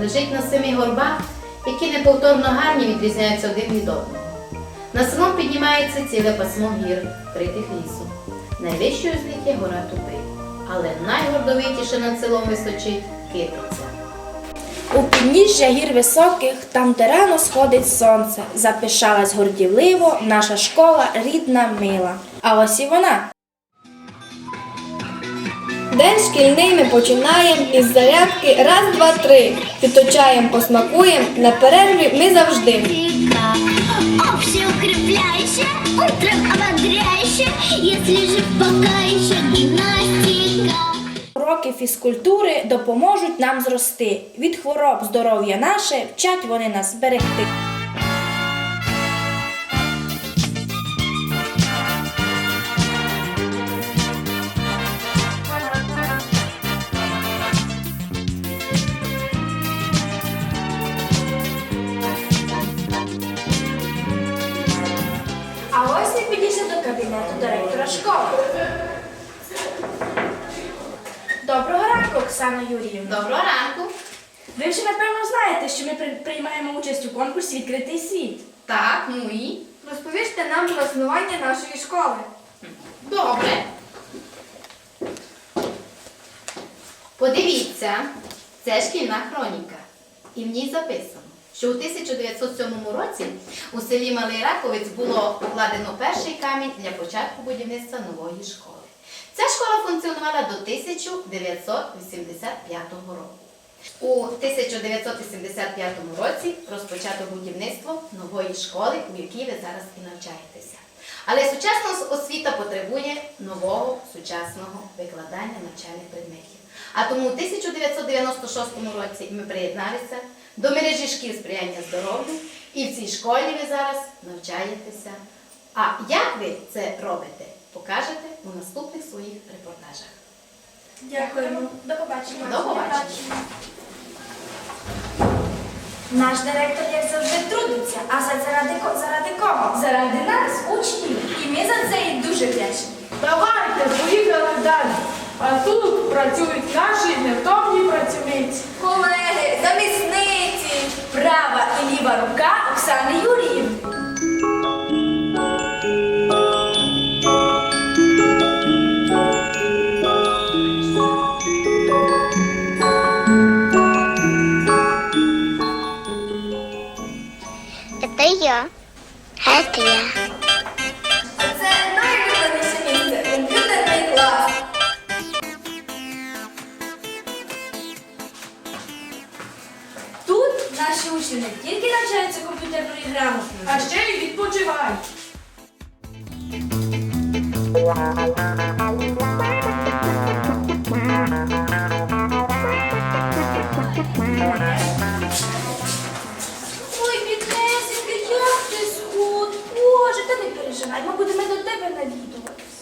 лежить на семи горбах, які неповторно гарні відрізняються один від одного. На селом піднімається ціле пасмо гір, вкритих лісом. Найвищою з них є гора Туби, але найгордовитіше над селом височить Китиця. У підніжжя гір високих, там де рано сходить сонце, запишалась гордівливо наша школа рідна мила. А ось і вона. День шкільний ми починаємо із зарядки раз, два, три. Підточаємо, посмакуємо, на перерві ми завжди. Река, общеукрепляющая, утром ободряющая, если жив пока еще гимнастика. Уроки фізкультури допоможуть нам зрости. Від хвороб здоров'я наше вчать вони нас берегти. Підійшли до кабінету директора школи. Доброго ранку, Оксана Юріївна. Доброго ранку! Ви вже напевно знаєте, що ми при- приймаємо участь у конкурсі Відкритий світ. Так, ну і Розповісти нам про існування нашої школи. добре. Подивіться, це шкільна хроніка. І в ній записано, що у 1907 році у селі Малий Раковець було покладено перший камінь для початку будівництва нової школи. Ця школа функціонувала до 1985 року. У 1985 році розпочато будівництво нової школи, у якій ви зараз і навчаєтеся. Але сучасна освіта потребує нового сучасного викладання навчальних предметів. А тому у 1996 році ми приєдналися до мережі шкіл сприяння здоров'ю, і в цій школі ви зараз навчаєтеся. А як ви це робите, покажете у наступних своїх репортажах. Дякуємо. До побачення. До побачення. Наш директор, як завжди, трудиться. А це заради, заради кого? Заради нас, учнів. І ми за це їй дуже вдячні. А тут працюють наші невтомні працівниці. Колеги, замісниці. Права і ліва рука Оксани Юріївни. Это я. Это я. Комп'ютерної А ще й відпочивають. Ой, біднесенька, як ти схуд? Боже, та не переживай, ми будемо до тебе навідуватись.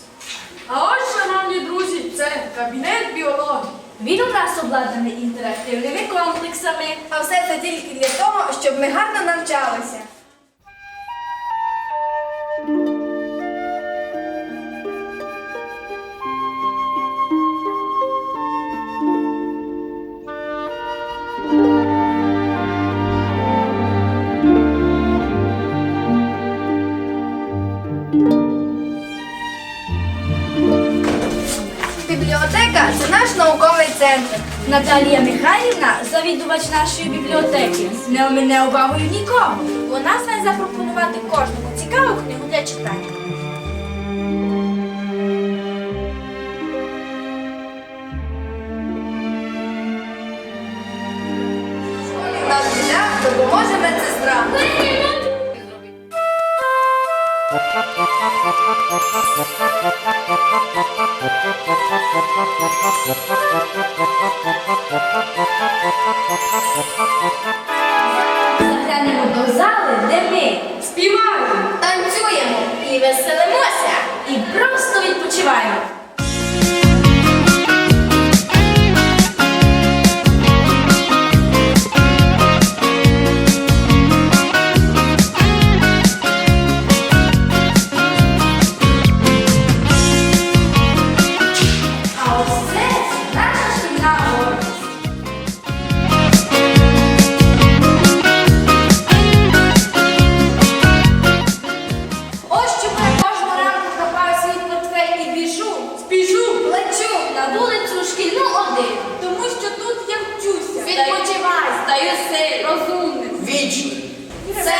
А ось, шановні друзі, це кабінет біології. Він у нас обладнаний інтерактивними комплексами. А все це тільки для того, щоб ми гарно навчалися. Центр. Наталія Михайлівна, завідувач нашої бібліотеки, не омине увагою нікого. Вона знає запропонувати кожному цікаву книгу для читання. Заглянемо до зали, де ми Співаємо. Танцюємо. і веселимося, і просто відпочиваємо. відпочивай. Стаю сильним, розумним. Вічний. Це